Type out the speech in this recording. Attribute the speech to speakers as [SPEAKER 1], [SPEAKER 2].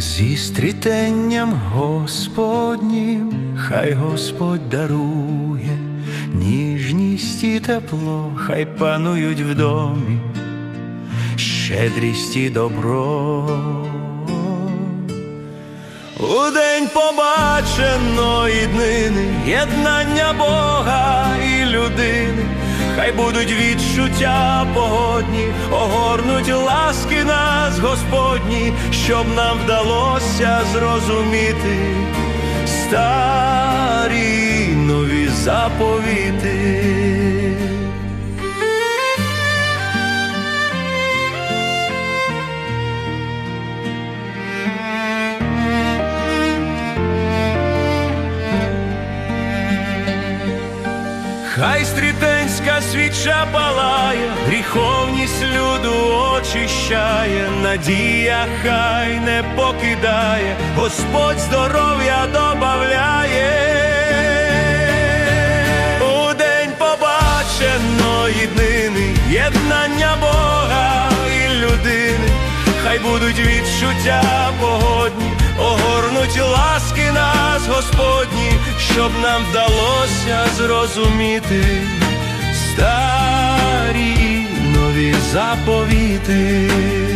[SPEAKER 1] Зі стрітенням Господнім, хай Господь дарує, ніжність і тепло, хай панують в домі, щедрість і добро. У день побаченої днини, єднання Бога і людини, хай будуть відчуття погодні, огорнуть ласки Господні, щоб нам вдалося зрозуміти старі нові заповіти. Хай стрітенська свіча палає, гріховність люду очищає, надія хай не покидає, Господь здоров'я добавляє. У день побаченої днини, єднання Бога і людини, хай будуть відчуття погодні, огорнуть ласки нас, Господні, щоб нам вдалося зрозуміти нові заповіти.